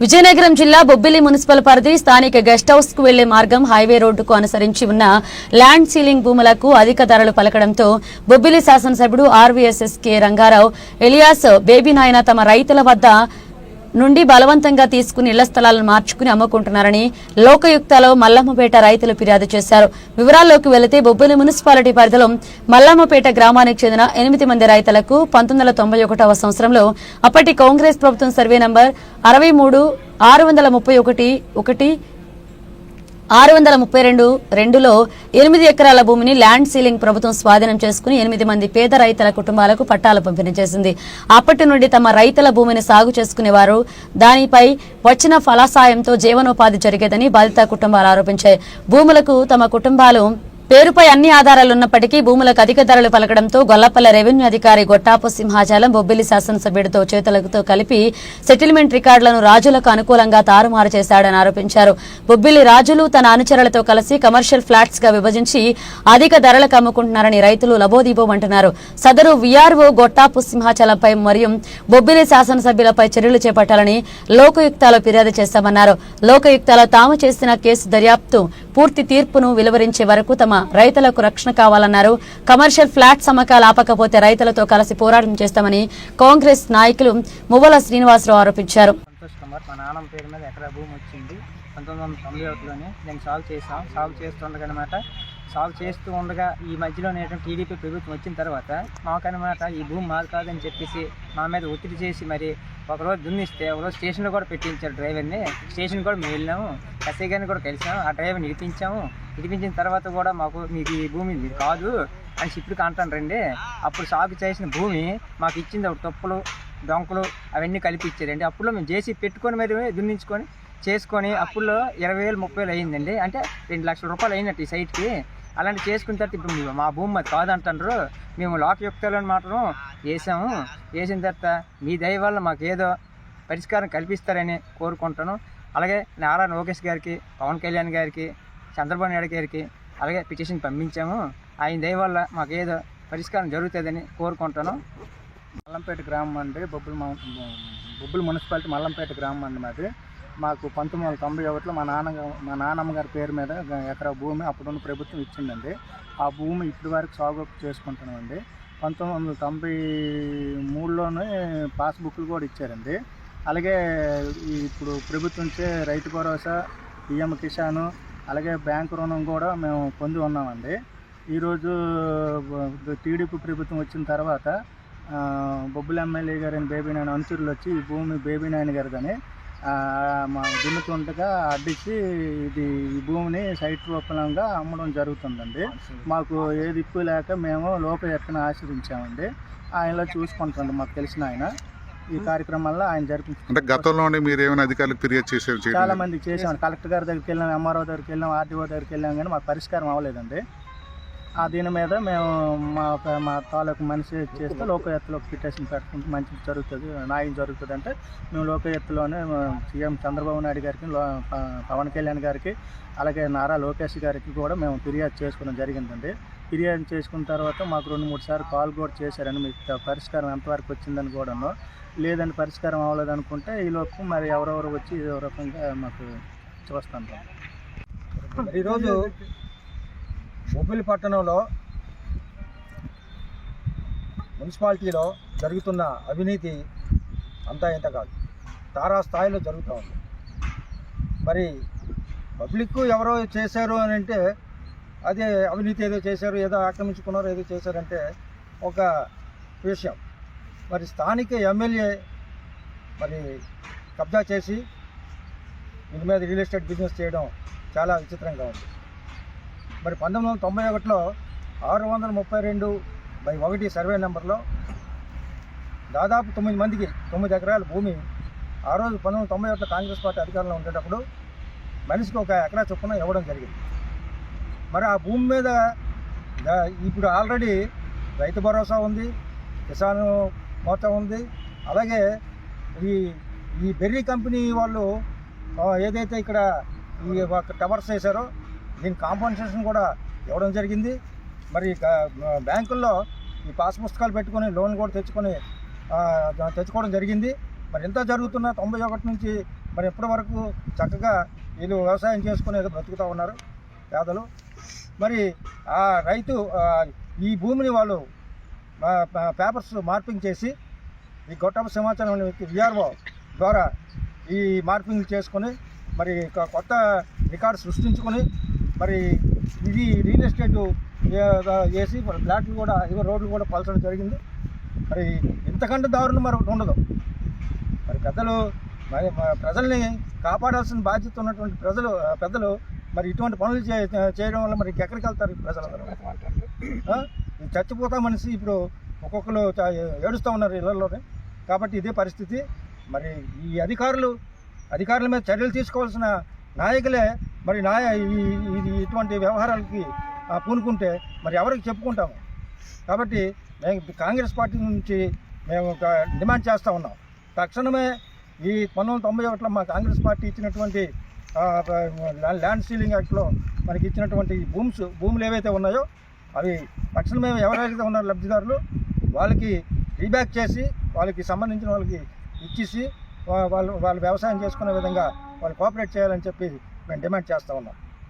విజయనగరం జిల్లా బొబ్బిలి మున్సిపల్ పరిధి స్థానిక గెస్ట్ హౌస్కు వెళ్ళే మార్గం హైవే రోడ్డుకు అనుసరించి ఉన్న ల్యాండ్ సీలింగ్ భూములకు అధిక ధరలు పలకడంతో బొబ్బిలి శాసనసభ్యుడు RVSS K Rangarao alias Baby Nayana తమ రైతుల వద్ద నుండి బలవంతంగా తీసుకుని ఇళ్ళ స్థలాలను మార్చుకుని అమ్ముకుంటున్నారని లోకయుక్తలో మల్లమ్మపేట రైతులు ఫిర్యాదు చేశారు. వివరాల్లోకి వెళితే బొబ్బిలి మున్సిపాలిటీ పరిధిలో మల్లమ్మపేట గ్రామానికి చెందిన ఎనిమిది మంది రైతులకు పంతొమ్మిది వందల తొంభై ఒకటవ సంవత్సరంలో అప్పటి కాంగ్రెస్ ప్రభుత్వం సర్వే నంబర్ అరవై మూడు ఆరు వందల ముప్పై ఒకటి ఒకటి ఆరు వందల ముప్పై రెండు రెండులో ఎనిమిది ఎకరాల భూమిని ల్యాండ్ సీలింగ్ ప్రభుత్వం స్వాధీనం చేసుకుని ఎనిమిది మంది పేద రైతుల కుటుంబాలకు పట్టాలు పంపిణీ చేసింది. అప్పటి నుండి తమ రైతుల భూమిని సాగు చేసుకునేవారు. దానిపై వచ్చిన ఫలాసాయంతో జీవనోపాధి జరిగేదని బాధిత కుటుంబాలు ఆరోపించాయి. భూములకు తమ కుటుంబాలు పేరుపై అన్ని ఆధారాలున్నప్పటికీ భూములకు అధిక ధరలు పలకడంతో గొల్లపల్ల రెవెన్యూ అధికారి గొట్టాపు సింహాచలం బొబ్బిలి శాసనసభ్యుడితో చేతులతో కలిపి సెటిల్మెంట్ రికార్డులను రాజులకు అనుకూలంగా తారుమారు చేశాడని ఆరోపించారు. బొబ్బిలి రాజులు తన అనుచరులతో కలిసి కమర్షియల్ ఫ్లాట్స్గా విభజించి అధిక ధరలకు అమ్ముకుంటున్నారని రైతులు లబోదీబోమంటున్నారు సదరు వీఆర్ఓ గొట్టాపు సింహాచలంపై మరియు బొబ్బిలి శాసనసభ్యులపై చర్యలు చేపట్టాలని లోకయుక్తాలో ఫిర్యాదు చేస్తామన్నారు. లోకయుక్తాలో తాము చేసిన కేసు దర్యాప్తు పూర్తి తీర్పును వెలువరించే వరకు తమ రైతులకు రక్షణ కావాలన్నారు. కమర్షియల్ ఫ్లాట్ సమకాలు ఆపకపోతే రైతులతో కలిసి పోరాటం చేస్తామని కాంగ్రెస్ నాయకులు మువ్వల శ్రీనివాసరావు ఆరోపించారు. సంతోష్ కుమార్ మా పేరు మీద ఎకరా భూమి వచ్చింది. పంతొమ్మిది వందల తొంభై ఒకటిలోనే నేను సాగు చేసాం సాగు చేస్తుండగా అనమాట సాగు చేస్తూ ఉండగా ఈ మధ్యలో నేను టీడీపీ ప్రభుత్వం వచ్చిన తర్వాత మాకనమాట ఈ భూమి మాది కాదని చెప్పేసి మా మీద ఒత్తిడి చేసి మరి ఒకరోజు దున్నిస్తే ఒకరోజు స్టేషన్లో కూడా పెట్టించారు డ్రైవర్ని స్టేషన్ కూడా మేము వెళ్ళాము. ఎస్ఐ గారిని కూడా కలిసాము ఆ డ్రైవర్ని ఇడిపించాము ఇడిపించిన తర్వాత కూడా మాకు మీకు ఈ భూమి ఇది కాదు అని ఇప్పుడు అంటాను రండి. అప్పుడు సాగు చేసిన భూమి మాకు ఇచ్చింది ఒక తప్పులు డొంకలు అవన్నీ కలిపి ఇచ్చారండి అప్పుడు మేము చేసి పెట్టుకొని మరి దున్నించుకొని చేసుకొని అప్పుల్లో ఇరవై వేలు ముప్పై వేలు అయ్యిందండి. అంటే రెండు లక్షల రూపాయలు అయినట్టు ఈ సైట్కి అలాంటి చేసుకున్న తర్వాత ఇప్పుడు మా భూమి అది కాదంటారు మేము అని మాత్రం వేసాము. వేసిన తర్వాత మీ దయ వల్ల మాకు ఏదో పరిష్కారం కల్పిస్తారని కోరుకుంటాను అలాగే నారా లోకేష్ గారికి పవన్ కళ్యాణ్ గారికి చంద్రబాబు నాయుడు గారికి అలాగే పిటిషన్ పంపించాము. ఆయన దయ వల్ల మాకు ఏదో పరిష్కారం జరుగుతుందని కోరుకుంటాను మల్లంపేట గ్రామం అండి. బొబ్బుల బొబ్బుల మున్సిపాలిటీ మల్లంపేట గ్రామం అండి మాది. మాకు పంతొమ్మిది వందల తొంభై ఒకటిలో మా నాన్న మా నాన్నమ్మ గారి పేరు మీద ఎకరా భూమి అప్పుడున్న ప్రభుత్వం ఇచ్చిందండి. ఆ భూమి ఇప్పటి వరకు సాగు చేసుకుంటున్నామండి. పంతొమ్మిది వందల తొంభై మూడులోనే పాస్బుక్లు కూడా ఇచ్చారండి. అలాగే ఇప్పుడు ప్రభుత్వం ఇచ్చే రైతు భరోసా పిఎం కిసాను అలాగే బ్యాంకు రుణం కూడా మేము పొంది ఉన్నామండి. ఈరోజు టీడీపీ ప్రభుత్వం వచ్చిన తర్వాత బొబ్బుల ఎమ్మెల్యే గారిని బేబీ నాయన అనుచరులు వచ్చి ఈ భూమి బేబీ నాయన గారిదని మా దున్నుతుండగా అడ్డించి ఇది ఈ భూమిని సైట్ రూపంగా అమ్మడం జరుగుతుందండి. మాకు ఏ దిక్కు లేక మేము లోకయత్న ఆశ్రయించామండి. ఆయనలో చూసుకుంటుంది మాకు తెలిసిన ఆయన. ఈ కార్యక్రమంలో ఆయన జరిపి అంటే గతంలోనే మీరు ఏమైనా అధికారులకు ఫిర్యాదు చాలా మంది చేసాం కలెక్టర్ గారి దగ్గరికి వెళ్ళాం ఎంఆర్ఓ దగ్గరికి వెళ్ళాం ఆర్డీఓ దగ్గరికి వెళ్ళాం కానీ మాకు పరిష్కారం అవ్వలేదండి. దీని మీద మేము మా ఒక- మా తాలూకు మనిషి చేస్తే లోకయత్తులో పిటిషన్ పెట్టుకుంటే మంచి జరుగుతుంది న్యాయం జరుగుతుంది అంటే మేము లోకయత్తులోనే సీఎం చంద్రబాబు నాయుడు గారికి పవన్ కళ్యాణ్ గారికి అలాగే నారా లోకేష్ గారికి కూడా మేము ఫిర్యాదు చేసుకోవడం జరిగిందండి. ఫిర్యాదు చేసుకున్న తర్వాత మాకు రెండు మూడు సార్లు కాల్ కూడా చేశారని మీకు పరిష్కారం ఎంతవరకు వచ్చిందని కూడాను. లేదని పరిష్కారం అవ్వలేదు అనుకుంటే ఈ లోపు మరి ఎవరెవరు వచ్చి ఏదో రకంగా మాకు చూస్తాను ఈరోజు బొబ్బిలి పట్టణంలో మున్సిపాలిటీలో జరుగుతున్న అవినీతి అంతా ఇంత కాదు. తారా స్థాయిలో జరుగుతూ ఉంది. మరి పబ్లిక్ ఎవరో చేశారు అని అంటే అదే అవినీతి ఏదో చేశారు ఏదో ఆక్రమించుకున్నారు ఏదో చేశారంటే ఒక విషయం. మరి స్థానిక ఎమ్మెల్యే మరి కబ్జా చేసి దీని మీద రియల్ ఎస్టేట్ బిజినెస్ చేయడం చాలా విచిత్రంగా ఉంది. మరి పంతొమ్మిది వందల తొంభై ఒకటిలో ఆరు వందల ముప్పై రెండు బై ఒకటి సర్వే నెంబర్లో దాదాపు తొమ్మిది మందికి తొమ్మిది ఎకరాల భూమి ఆ రోజు పంతొమ్మిది వందల తొంభై ఒకటిలో కాంగ్రెస్ పార్టీ అధికారంలో ఉండేటప్పుడు మనిషికి ఒక ఎకరా చొప్పున ఇవ్వడం జరిగింది. మరి ఆ భూమి మీద ఇప్పుడు ఆల్రెడీ రైతు భరోసా ఉంది కిసాన్ మోతా ఉంది. అలాగే ఈ ఈ బెర్రీ కంపెనీ వాళ్ళు ఏదైతే ఇక్కడ ఈ ఒక టవర్స్ వేశారో దీని కాంపన్సేషన్ కూడా ఇవ్వడం జరిగింది. మరి బ్యాంకుల్లో ఈ పాస్ పుస్తకాలు పెట్టుకొని లోన్ కూడా తెచ్చుకొని తెచ్చుకోవడం జరిగింది. మరి ఎంత జరుగుతున్న తొంభై ఒకటి నుంచి మరి ఇప్పటి వరకు చక్కగా వీళ్ళు వ్యవసాయం చేసుకుని ఏదో బ్రతుకుతూ ఉన్నారు పేదలు. మరి ఆ రైతు ఈ భూమిని వాళ్ళు పేపర్స్ మార్పింగ్ చేసి ఈ గొట్టపు సమాచారం విఆర్ఓ ద్వారా ఈ మార్పింగ్ చేసుకొని మరి కొత్త రికార్డు సృష్టించుకొని మరి ఇది రియల్ ఎస్టేట్ వేసి ఫ్లాట్లు కూడా ఇవో రోడ్లు కూడా పలచడం జరిగింది. మరి ఇంతకంటే దారుణం మరి ఉండదు. మరి పెద్దలు మరి ప్రజల్ని కాపాడాల్సిన బాధ్యత ఉన్నటువంటి ప్రజలు పెద్దలు మరి ఇటువంటి పనులు చే చేయడం వల్ల మరి ఎక్కడికి వెళ్తారు ఈ ప్రజలందరూ చచ్చిపోతా మనిషి ఇప్పుడు ఒక్కొక్కరు ఏడుస్తూ ఉన్నారు ఇళ్ళలోనే. కాబట్టి ఇదే పరిస్థితి. మరి ఈ అధికారులు అధికారుల మీద చర్యలు తీసుకోవాల్సిన నాయకులే మరి నాయ ఇది ఇటువంటి వ్యవహారాలకి పూనుకుంటే మరి ఎవరికి చెప్పుకుంటాము కాబట్టి మేము కాంగ్రెస్ పార్టీ నుంచి మేము ఒక డిమాండ్ చేస్తూ ఉన్నాం. తక్షణమే ఈ పంతొమ్మిది తొంభై ఒకటిలో మా కాంగ్రెస్ పార్టీ ఇచ్చినటువంటి ల్యాండ్ సీలింగ్ యాక్ట్లో మనకి ఇచ్చినటువంటి భూమ్స్ భూములు ఏవైతే ఉన్నాయో అవి తక్షణమే ఎవరైతే ఉన్నారో లబ్ధిదారులు వాళ్ళకి రీబ్యాక్ చేసి వాళ్ళకి సంబంధించిన వాళ్ళకి ఇచ్చేసి వాళ్ళు వాళ్ళు వ్యవసాయం చేసుకునే విధంగా వాళ్ళు కోఆపరేట్ చేయాలని చెప్పి మేము డిమాండ్ చేస్తూ ఉన్నాం.